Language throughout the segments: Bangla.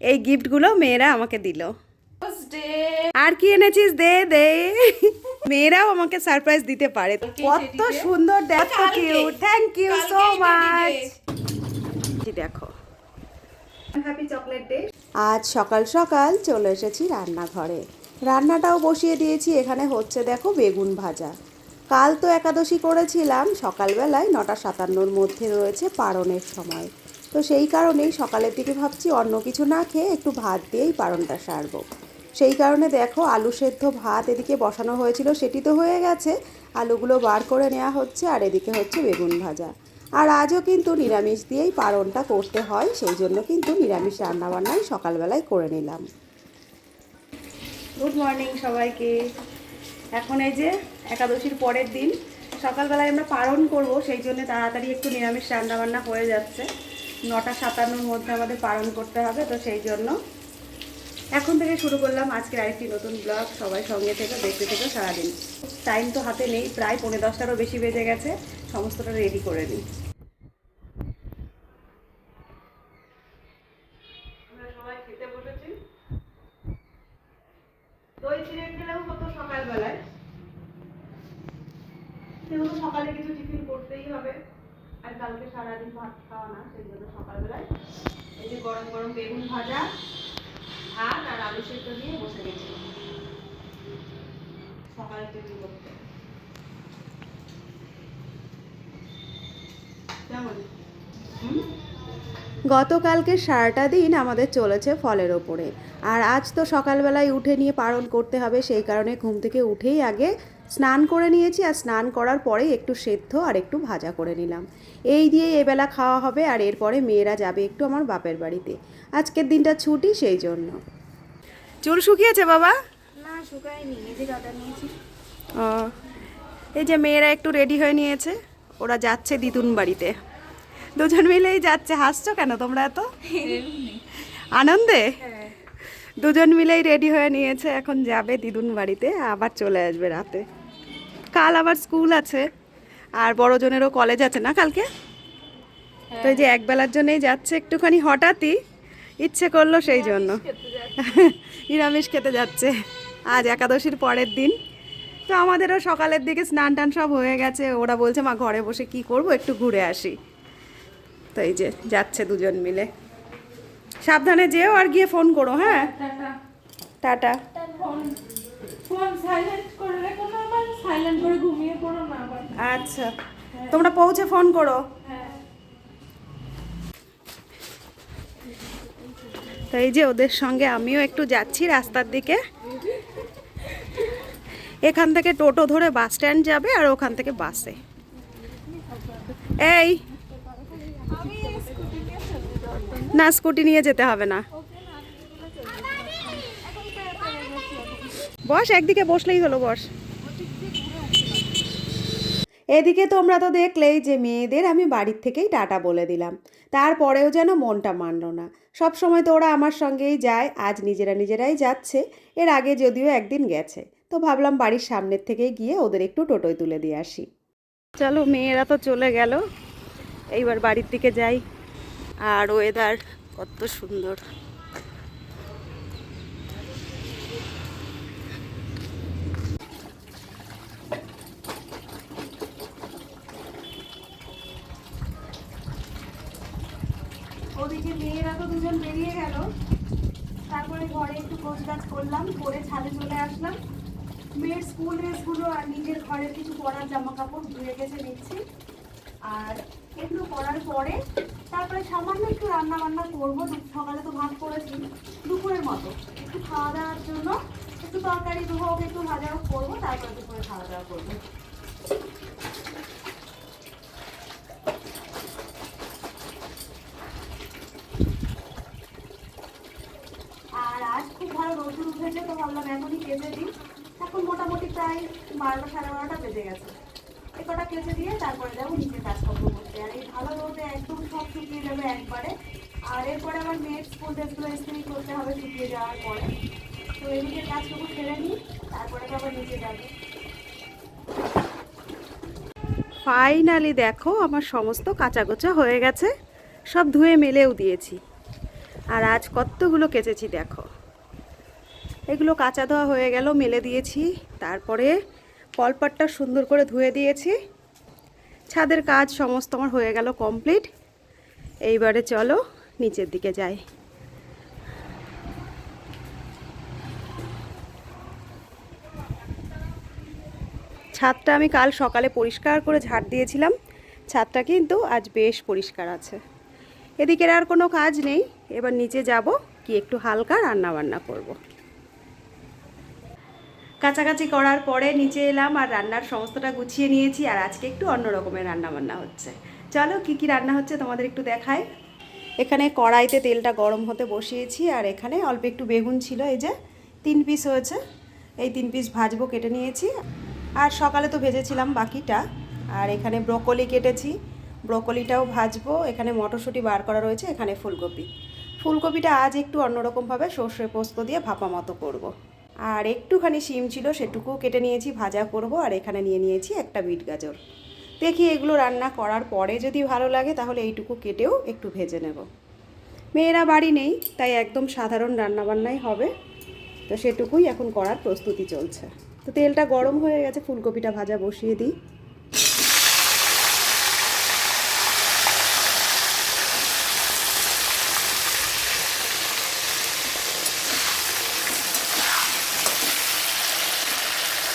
এই গিফটগুলো মেয়েরা আমাকে দিল। আর কি এনেছিস? দে দে। মেয়েরাও আমাকে সারপ্রাইজ দিতে পারে। কত সুন্দর দেখো cute thank you so much দেখো। হ্যাপি চকলেট ডে আজ সকাল সকাল চলে এসেছি রান্নাঘরে। রান্নাটাও বসিয়ে দিয়েছি এখানে হচ্ছে দেখো বেগুন ভাজা। কাল তো একাদশী করেছিলাম সকালবেলায় নটা সাতান্নর মধ্যে রয়েছে পারণের সময়। তো সেই কারণেই সকালের দিকে ভাবছি অন্য কিছু না খেয়ে একটু ভাত দিয়েই পারণটা সারবো। সেই কারণে দেখো আলু সেদ্ধ ভাত এদিকে বসানো হয়েছিল, সেটি তো হয়ে গেছে। আলুগুলো বার করে নেওয়া হচ্ছে, আর এদিকে হচ্ছে বেগুন ভাজা। আর আজও কিন্তু নিরামিষ দিয়েই পারণটা করতে হয়, সেই জন্য কিন্তু নিরামিষ রান্নাবান্নাই সকালবেলায় করে নিলাম। গুড মর্নিং সবাইকে। এখন এই যে একাদশীর পরের দিন, সকালবেলায় আমরা পালন করব, সেই জন্য তাড়াতাড়ি একটু নিরামিষ রান্নাবান্না হয়ে যাচ্ছে। নটা সাতান্নর মধ্যে আমাদের পালন করতে হবে, তো সেই জন্য। এখন থেকে শুরু করলাম আজকের আরেকটি নতুন ব্লগ সবাই সঙ্গে থেকে, দেখতে থেকে সারাদিন। টাইম তো হাতে নেই, প্রায় পৌনে দশটারও বেশি বেজে গেছে, সমস্তটা রেডি করে নিই। সকালে কিছু টিফিন করতেই হবে। আর কালকে সারাদিন ভাত খাওয়া না, সেই জন্য সকালবেলায় এই যে গরম গরম বেগুন ভাজা, ভাত আর আলু সেদ্ধ দিয়ে বসে গেছি। সকালে টিফিন করতে। গতকালকে সারাটা দিন আমাদের চলেছে ফলের ওপরে। আর আজ তো সকালবেলায় উঠে নিয়ে পালন করতে হবে, সেই কারণে ঘুম থেকে উঠেই আগে স্নান করে নিয়েছি আর স্নান করার পরেই একটু সেদ্ধ আর একটু ভাজা করে নিলাম। এই দিয়ে এবেলা খাওয়া হবে আর এরপরে মেয়েরা যাবে একটু আমার বাপের বাড়িতে। আজকের দিনটা ছুটি সেই জন্য। চুল শুকিয়েছে বাবা? না শুকায়নি। এই যে কাটা নিয়েছি। ও এই যে মেয়েরা একটু রেডি হয়ে নিয়েছে। ওরা যাচ্ছে দিদুন বাড়িতে। দুজন মিলেই যাচ্ছে। হাসছো কেন তোমরা এত? আনন্দে? দুজন মিলেই রেডি হয়ে নিয়েছে। এখন যাবে দিদুন বাড়িতে। আবার চলে আসবে রাতে। কাল আবার স্কুল আছে আর বড়জনেরও কলেজ আছে না কালকে? তো এই যে একবেলার জন্যই যাচ্ছে একটুখানি হঠাৎই ইচ্ছে করল সেই জন্য। নিরামিষ খেতে যাচ্ছে। আজ একাদশীর পরের দিন। তো আমাদেরও সকালের দিকে স্নান টান সব হয়ে গেছে ওরা বলছে মা ঘরে বসে কি করব? একটু ঘুরে আসি। তো এই যে যাচ্ছে দুজন মিলে। সাবধানে যেও আর গিয়ে ফোন করো হ্যাঁ? Tata. Tata. Phone phone silent করে রেখো না আবার সাইলেন্ট করে ঘুমিয়ে পড়ো না আবার। আচ্ছা। তোমরা পৌঁছে ফোন করো। হ্যাঁ। তো এই যে ওদের সঙ্গে আমিও একটু যাচ্ছি রাস্তার দিকে। এখান থেকে টোটো ধরে বাস স্ট্যান্ড যাবে আর ওখান থেকে বাসে। এই। না স্কুটি নিয়ে যেতে হবে না। বস, একদিকে বসলেই হলো বস। এদিকে তোমরা তো দেখলেই যে মেয়েদের আমি বাড়ির থেকেই টাটা বলে দিলাম। তারপরেও যেন মনটা মানলো না। সব সময় তো ওরা আমার সঙ্গেই যায়, আজ নিজেরা নিজেরাই যাচ্ছে, এর আগে যদিও একদিন গেছে। তো ভাবলাম বাড়ির সামনের থেকেই গিয়ে ওদের একটু টোটোয় তুলে দিয়ে আসি। চলো, মেয়েরা তো চলে গেল। এইবার বাড়ির দিকে যাই। আর ওয়েদার কত সুন্দর ওদিকে মেয়েরা তো দুজন বেরিয়ে গেল তারপরে ঘরে একটু গোছ গাছ করলাম করে ছাদে চলে আসলাম। মেয়ের স্কুল ড্রেসগুলো আর নিজের ঘরের কিছু পরার জামা কাপড় ধুয়ে গেছে নিচ্ছি। আর এগুলো করার পরে তারপরে সামান্য একটু রান্না বান্না করব সকালে তো ভাত করেছি, দুপুরের মতো। একটু খাওয়া দাওয়ার জন্য একটু তরকারি হোক একটু ভাজা হোক করব, তারপরে দুপুরে খাওয়া দাওয়া করব আর আজ খুব ভালো রোদ্দুর উঠেছে তো ভাবলাম এখনই কেচে দিই। এখন মোটামুটি প্রায় বারোটা, সাড়ে বারোটা বেজে গেছে। এ কটা দিয়ে তারপরে যাব নিচে কাজকর্ম করতে। আর এই ভালো রোদে একদম সব শুকিয়ে যাবে একবারে। আর এরপরে আমার মেয়ের স্কুল ড্রেসগুলো ইস্ত্রি করতে হবে শুকিয়ে যাওয়ার পরে। তো এদিকে কাজটুকু সেরে নিই, তারপরে আবার নিচে যাবে। ফাইনালি দেখো, আমার সমস্ত কাঁচা গোচা হয়ে গেছে। সব ধুয়ে মেলেও দিয়েছি। আর আজ কতগুলো কেচেছি দেখো। এগুলো কাঁচা ধোয়া হয়ে গেল, মেলে দিয়েছি। তারপরে কলপাটটা সুন্দর করে ধুয়ে দিয়েছি। ছাদের কাজ সমস্ত আমার হয়ে গেল কমপ্লিট। এইবারে চলো নিচের দিকে যাই। ছাদটা আমি কাল সকালে পরিষ্কার করে ঝাড় দিয়েছিলাম। ছাদটা কিন্তু আজ বেশ পরিষ্কার আছে। এদিকের আর কোনো কাজ নেই। এবার নিচে যাব কি একটু হালকা রান্না বান্না করব। কাছাকাছি করার পরে নিচে এলাম আর রান্নার সমস্তটা গুছিয়ে নিয়েছি আর আজকে একটু অন্য রকমের রান্না বান্না হচ্ছে। চলো কি কি রান্না হচ্ছে তোমাদের একটু দেখাই। এখানে কড়াইতে তেলটা গরম হতে বসিয়েছি আর এখানে অল্প একটু বেগুন ছিল, এই যে তিন পিস হয়েছে। এই তিন পিস ভাজবো, কেটে নিয়েছি। আর সকালে তো ভেজেছিলাম বাকিটা। আর এখানে ব্রোকলি কেটেছি। ব্রোকলিটাও ভাজবো। এখানে মটরশুঁটি বার করা রয়েছে, এখানে ফুলকপি। ফুলকপিটা আজ একটু অন্যরকমভাবে সর্ষে পোস্ত দিয়ে ভাপা মতো করব। আর একটুখানি শিম ছিল, সেটুকুও কেটে নিয়েছি, ভাজা করব আর এখানে নিয়ে নিয়েছি একটা বিট গাজর। দেখি এগুলো রান্না করার পরে যদি ভালো লাগে তাহলে এইটুকু কেটেও একটু ভেজে নেব। মেয়েরা বাড়ি নেই, তাই একদম সাধারণ রান্নাবান্নাই হবে। তো সেটুকুই এখন করার প্রস্তুতি চলছে। তো তেলটা গরম হয়ে গেছে, ফুলকপিটা ভাজা বসিয়ে দিই।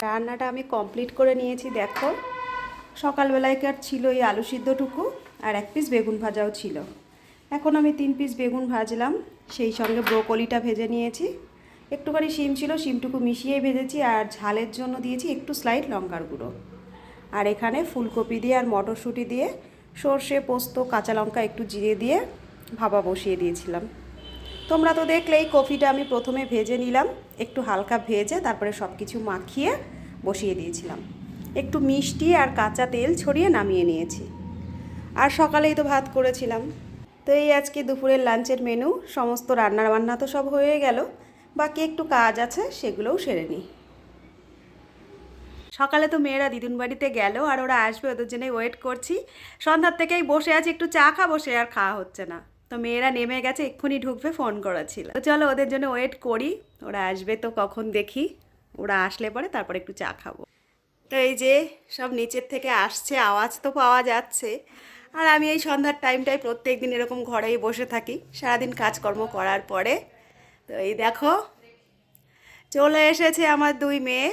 রান্নাটা আমি কমপ্লিট করে নিয়েছি, দেখো। সকালবেলায়কার ছিল এই আলু সিদ্ধটুকু আর এক পিস বেগুন ভাজাও ছিল। এখন আমি তিন পিস বেগুন ভাজলাম, সেই সঙ্গে ব্রোকলিটা ভেজে নিয়েছি। একটুখানি শিম ছিল, শিমটুকু মিশিয়ে ভেজেছি আর ঝালের জন্য দিয়েছি একটু স্লাইড লঙ্কার গুঁড়ো। আর এখানে ফুলকপি দিয়ে আর মটরশুঁটি দিয়ে সর্ষে, পোস্ত, কাঁচা লঙ্কা একটু জিরে দিয়ে ভাপা বসিয়ে দিয়েছিলাম। তোমরা তো দেখলেই কফিটা আমি প্রথমে ভেজে নিলাম। একটু হালকা ভেজে তারপরে সব কিছু মাখিয়ে বসিয়ে দিয়েছিলাম। একটু মিষ্টি আর কাঁচা তেল ছড়িয়ে নামিয়ে নিয়েছি। আর সকালেই তো ভাত করেছিলাম। তো এই আজকে দুপুরের লাঞ্চের মেনু, সমস্ত রান্না বান্না তো সব হয়ে গেল। বাকি একটু কাজ আছে, সেগুলোও সেরে নিই। সকালে তো মেয়েরা দিদুন বাড়িতে গেল আর ওরা আসবে, ওদের জন্য ওয়েট করছি। সন্ধ্যার থেকেই বসে আছি, একটু চা খাব, সে আর খাওয়া হচ্ছে না। তো মেয়েরা নেমে গেছে, এক্ষুনি ঢুকবে, ফোন করা ছিল। তো চলো ওদের জন্য ওয়েট করি, ওরা আসবে তো কখন দেখি। ওরা আসলে পরে তারপরে একটু চা খাব। তো এই যে সব নিচের থেকে আসছে, আওয়াজ তো পাওয়া যাচ্ছে। আর আমি এই সন্ধ্যার টাইমটায় প্রত্যেক দিন এরকম ঘরেই বসে থাকি, সারাদিন কাজকর্ম করার পরে। তো এই দেখো, চলে এসেছে আমার দুই মেয়ে।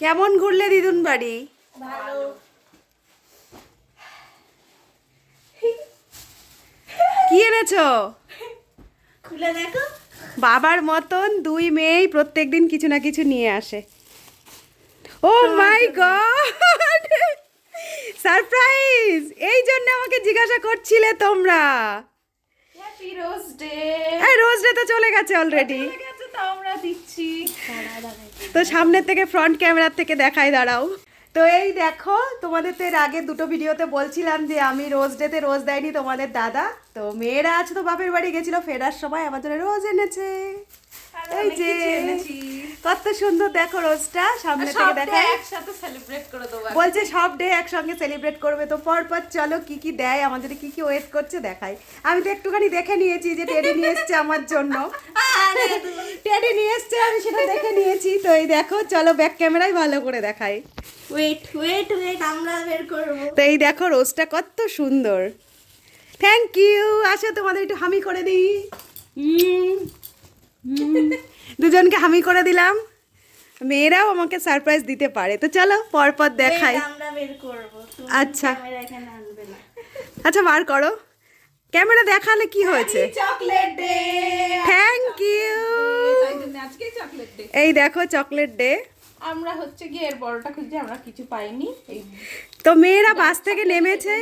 কেমন ঘুরলে দিদুন বাড়ি? কি এনেছো? খুলে দেখো। বাবার মতন দুই মেয়েই প্রত্যেক দিন কিছু না কিছু নিয়ে আসে। Oh my god! সারপ্রাইজ! এই জন্য আমাকে জিজ্ঞাসা করছিলে তোমরা। হ্যাপি রোজ ডে এই রোজ ডে তো চলে গেছে অলরেডি ঠিক আছে তো আমরা দিচ্ছি। তো সামনের থেকে ফ্রন্ট ক্যামেরার থেকে দেখাই দাঁড়াও। তো এই দেখো, তোমাদের তো এর আগে দুটো ভিডিওতে বলছিলাম যে আমি রোজ ডেতে রোজ দেয়নি তোমাদের দাদা। তো মেয়েরা আছে তো বাপের বাড়ি গেছিল, ফেরার সময় আমার জন্য রোজ এনেছে। এই যে কত সুন্দর দেখো রোজটা সামনে থেকে দেখাই একসাথে সেলিব্রেট করে দেবো বলছে সব ডে একসঙ্গে সেলিব্রেট করবে তো পর পর চলো কি কি দেয় আমাদের কি কি ওয়েট করছে দেখাই। আমি তো একটুখানি দেখে নিয়েছি যে টেডি নিয়ে এসছে আমার জন্য। টেডি নিয়ে এসছে আমি সেটা দেখে নিয়েছি। তো এই দেখো চলো ব্যাক ক্যামেরায় ভালো করে দেখাই। ওয়েট ওয়েট ওয়েট আমরা বের করব। তো এই দেখো রোজটা কত সুন্দর। থ্যাংক ইউ আসো তোমাদের একটু হামি করে দিই। উম। দুজনকে হামি করে দিলাম। মেয়েরাও আমাকে সারপ্রাইজ দিতে পারে। তো চলো পরপর দেখাই। আচ্ছা। আচ্ছা বার করো। ক্যামেরা দেখালে কি হয়েছে? চকলেট ডে থ্যাংক ইউ এই দেখো চকলেট ডে আমরা হচ্ছে গিয়ে এর বড়টা খুঁজছি আমরা কিছু পাইনি। তো মেয়েরা বাস থেকে নেমেছে।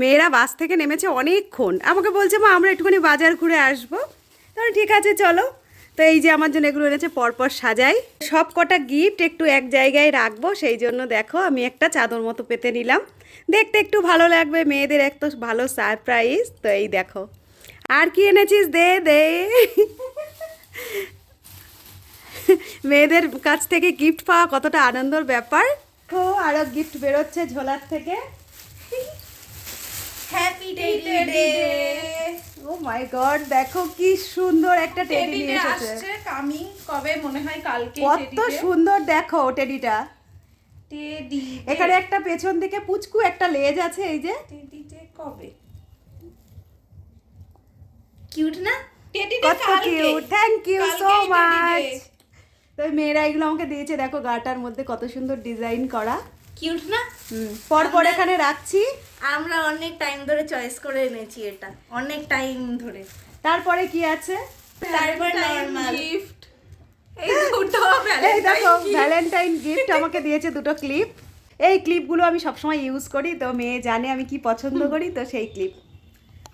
মেয়েরা বাস থেকে নেমেছে অনেকক্ষণ। আমাকে বলছে মা আমরা একটুখানি বাজার ঘুরে আসব। তাহলে ঠিক আছে, চলো। তো এই যে আমার জন্য এগুলো এনেছে, পরপর সাজাই। সব কটা গিফট একটু এক জায়গায় রাখব, সেই জন্য দেখো আমি একটা চাদর মতো পেতে নিলাম। দেখতে একটু ভালো লাগবে, মেয়েদের এক তো ভালো সারপ্রাইজ তো এই দেখো। আর কি এনেছিস? দে দে। মেয়েদের কাছ থেকে গিফট পাওয়া কতটা আনন্দর ব্যাপার। ও, আরও গিফট বেরোচ্ছে ঝোলার থেকে। Happy teddy day oh my god দেখো কি সুন্দর একটা টেডি নিয়ে এসেছে। আসছে কামিং কবে মনে হয় কালকে কত সুন্দর দেখো টেডিটা টেডি এখানে একটা পেছন দিকে পুচকু একটা লেজ আছে এই যে। টেডি ডে কবে? কিউট না? টেডি ডে কত কালকে। Cute thank you so much তো মেয়েরা এগুলো আমাকে দিয়েছে দেখো গাটার মধ্যে কত সুন্দর ডিজাইন করা। কিউট না? পর পর এখানে রাখছি। আমরা অনেক টাইম ধরে চয়েস করে এনেছি এটা। অনেক টাইম ধরে। তারপরে কি আছে? তারপর নর্মাল গিফট এই দুটো এই দেখো ভ্যালেন্টাইন গিফট আমাকে দিয়েছে দুটো ক্লিপ এই ক্লিপগুলো আমি সবসময় ইউজ করি তো মেয়ে জানে আমি কি পছন্দ করি তো সেই ক্লিপ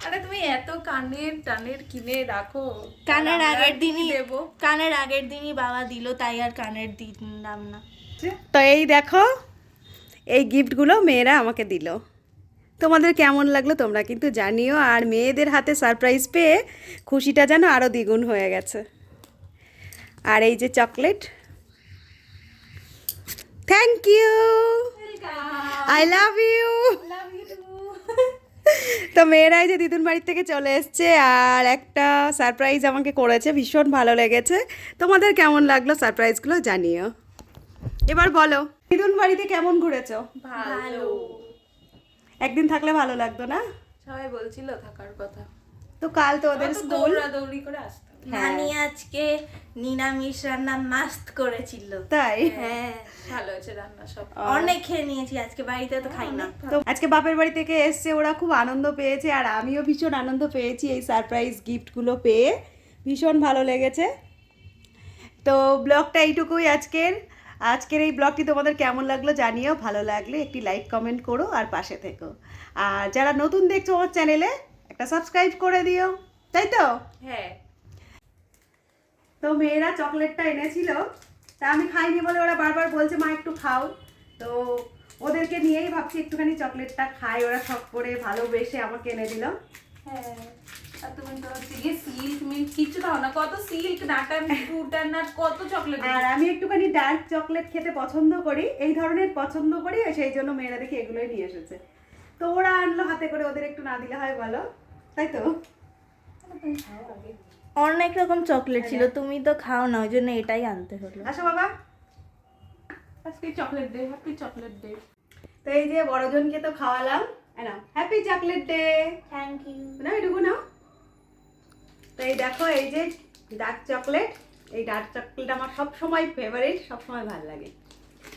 আরে তুমি এত কানের টানের কিনে রাখো। কানের আগের দিনই দেবো? কানের আগের দিনই বাবা দিল তাই আর কানের দিলাম না। তো এই দেখো এই গিফটগুলো মেয়েরা আমাকে দিল। তোমাদের কেমন লাগল তোমরা কিন্তু জানিও। আর মেয়েদের হাতে সারপ্রাইজ পেয়ে খুশিটা যেন আরও দ্বিগুণ হয়ে গেছে। আর এই যে chocolate thank you I love you তো মেয়েরাই যে দিদুন বাড়ির থেকে চলে এসছে আর একটা সারপ্রাইজ আমাকে করেছে ভীষণ ভালো লেগেছে। তোমাদের কেমন লাগল সারপ্রাইজগুলো জানিও। এবার বলো। দিদুন বাড়িতে কেমন ঘুরেছো? ভালো। একদিন থাকলে ভালো লাগতো না? সবাই বলছিল থাকার কথা। তো কাল তো ওদের স্কুল। দৌড়াদৌড়ি করে আসতাম নানি আজকে নিরামিষ রান্না মাস্ত করেছিল। তাই? হ্যাঁ। ভালো হয়েছে রান্না সব। অনেক খেয়ে নিয়েছি আজকে বাড়িতে তো খাই না। তো আজকে বাপের বাড়ি থেকে এসছে ওরা খুব আনন্দ পেয়েছে আর আমিও ভীষণ আনন্দ পেয়েছি এই সারপ্রাইজ গিফটগুলো পেয়ে। ভীষণ ভালো লেগেছে। তো ব্লগটা এইটুকুই আজকের। আজকের এই ব্লগটি তোমাদের কেমন লাগল জানিও ভালো লাগলে একটি লাইক কমেন্ট করো আর পাশে থেকো। আর যারা নতুন দেখছ আমার চ্যানেলে একটা সাবস্ক্রাইব করে দিও তাই তো? হ্যাঁ। তো মেয়েরা চকলেটটা এনেছিল তা আমি খাইনি বলে ওরা বারবার বলছে মা একটু খাও। তো ওদেরকে নিয়েই ভাবছি একটুখানি চকলেটটা খাই ওরা শখ করে ভালোবেসে আমাকে এনে দিল। হ্যাঁ। তুমি তো হচ্ছে গিয়ে সিল্ক মিল্ক কিছু দাও না কত সিল্ক নাটার ফ্রুটার নাট কত চকলেট আর আমি একটুখানি ডার্ক চকলেট খেতে পছন্দ করি এই ধরনের পছন্দ করি সেই জন্য মেয়েরা দেখি এগুলোই নিয়ে এসেছে। তো ওরা আনলো হাতে করে ওদের একটু না দিলে হয় বলো? তাই তো? অনেক রকম চকলেট ছিল তুমি তো খাও না ওই জন্য এটাই আনতে হলো। আসো বাবা। আজকে chocolate day happy chocolate day তো এই যে বড়জনকে তো খাওয়ালাম। Happy chocolate day thank you না এটুকু নাও। এই দেখো, এই যে ডার্ক চকলেট এই ডার্ক চকলেট আমার সব সময় ফেভারিট সব সময় ভালো লাগে।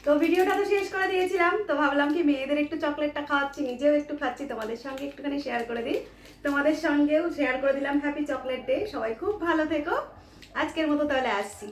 তো ভিডিওটা তো শেষ করে দিয়েছিলাম, তো ভাবলাম কি মেয়েদের একটু চকলেটটা খাওয়াচ্ছি, নিজেও একটু খাচ্ছি, তোমাদের সঙ্গে একটুখানি শেয়ার করে দিই। তোমাদের সঙ্গেও শেয়ার করে দিলাম হ্যাপি চকলেট ডে সবাই খুব ভালো থেকো। আজকের মতো তাহলে আসছি।